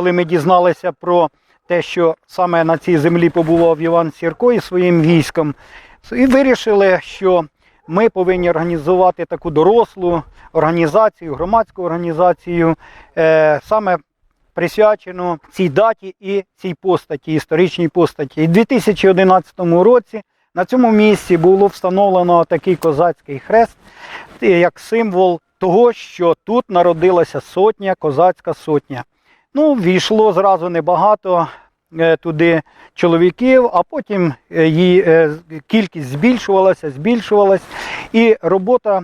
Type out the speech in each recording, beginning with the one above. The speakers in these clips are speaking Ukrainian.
коли ми дізналися про те, що саме на цій землі побував Іван Сірко із своїм військом, і вирішили, що ми повинні організувати таку дорослу організацію, громадську організацію, е, саме присвячену цій даті і цій постаті, історичній постаті. І в 2011 році на цьому місці було встановлено такий козацький хрест е, як символ того, що тут народилася сотня, козацька сотня. Ну, війшло зразу небагато е, туди чоловіків, а потім е, її е, кількість збільшувалася, збільшувалась. І робота.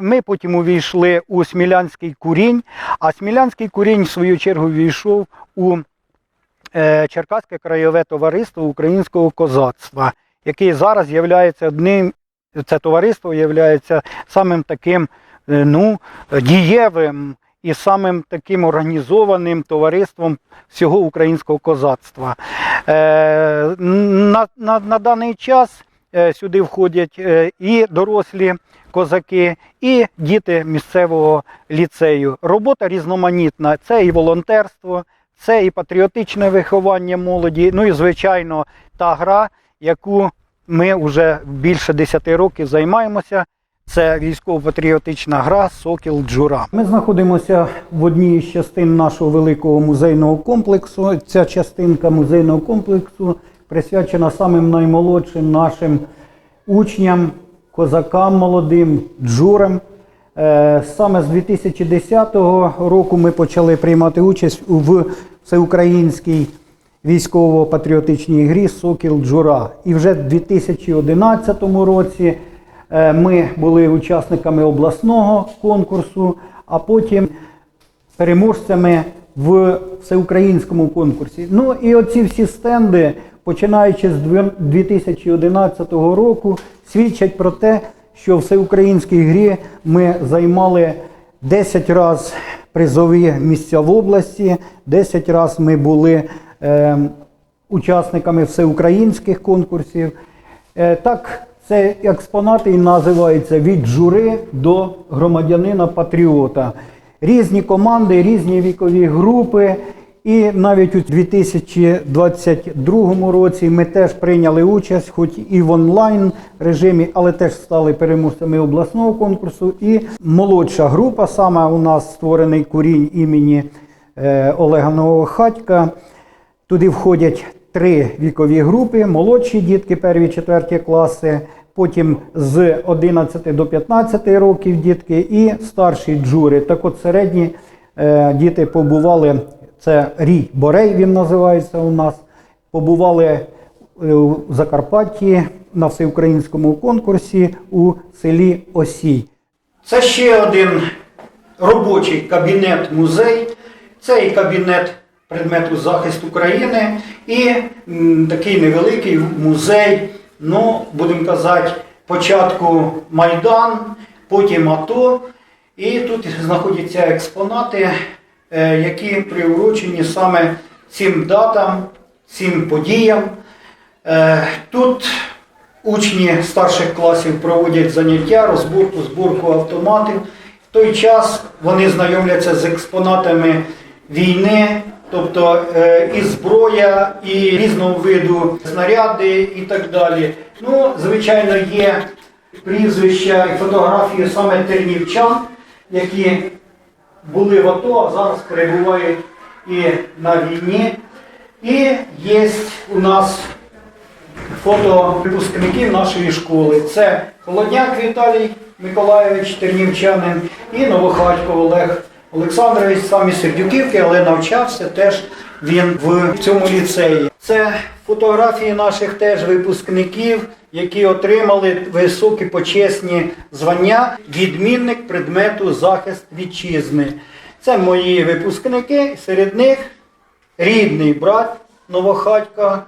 Ми потім увійшли у Смілянський курінь, а Смілянський курінь, в свою чергу, війшов у е, Черкаське краєве товариство українського козацтва, яке зараз є одним, це товариство є самим таким е, ну, дієвим і самим таким організованим товариством всього українського козацтва. Е, на, на, на даний час е, сюди входять е, і дорослі козаки, і діти місцевого ліцею. Робота різноманітна. Це і волонтерство, це і патріотичне виховання молоді. Ну і звичайно, та гра, яку ми вже більше 10 років займаємося. Це військово-патріотична гра Сокіл Джура. Ми знаходимося в одній з частин нашого великого музейного комплексу. Ця частинка музейного комплексу присвячена самим наймолодшим нашим учням, козакам молодим, джурам. Е, Саме з 2010 року ми почали приймати участь в всеукраїнській військово-патріотичній грі Сокіл Джура. І вже в 2011 році ми були учасниками обласного конкурсу, а потім переможцями в всеукраїнському конкурсі. Ну і оці всі стенди, починаючи з 2011 року, свідчать про те, що в всеукраїнській грі ми займали 10 разів призові місця в області, 10 разів ми були е, учасниками всеукраїнських конкурсів. Е, так, це експонати і називаються від жури до громадянина-патріота. Різні команди, різні вікові групи. І навіть у 2022 році ми теж прийняли участь, хоч і в онлайн режимі, але теж стали переможцями обласного конкурсу. І молодша група, саме у нас створений курінь імені е, Олега Новохатька. Туди входять три вікові групи: молодші дітки, перві, четверті класи, потім з 11 до 15 років дітки і старші джури. Так от середні е, діти побували, це рій Борей, він називається у нас. Побували е, у Закарпатті на всеукраїнському конкурсі у селі Осій. Це ще один робочий кабінет-музей. Це і кабінет предмету захисту України і такий невеликий музей, ну, будемо казати, початку Майдан, потім АТО. І тут знаходяться експонати, е, які приурочені саме цим датам, цим подіям. Е, Тут учні старших класів проводять заняття, розборку, зборку автоматів. В той час вони знайомляться з експонатами війни, тобто е, і зброя, і різного виду снаряди і так далі. Ну, звичайно, є прізвища і фотографії саме тернівчан, які були в АТО, а зараз перебувають і на війні. І є у нас фото випускників нашої школи. Це Холодняк Віталій Миколайович, тернівчанин, і Новохатько Олег Олександрович, самі Сердюківки, але навчався теж він в цьому ліцеї. Це фотографії наших теж випускників, які отримали високі почесні звання відмінник предмету захист вітчизни. Це мої випускники, серед них рідний брат Новохатька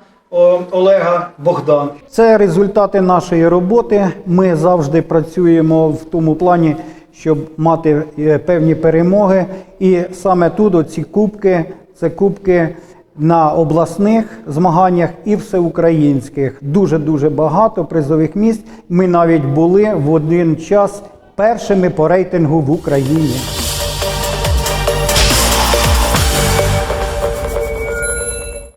Олега Богдан. Це результати нашої роботи. Ми завжди працюємо в тому плані, щоб мати е, певні перемоги. І саме тут оці кубки це кубки на обласних змаганнях і всеукраїнських. Дуже дуже багато призових місць. Ми навіть були в один час першими по рейтингу в Україні.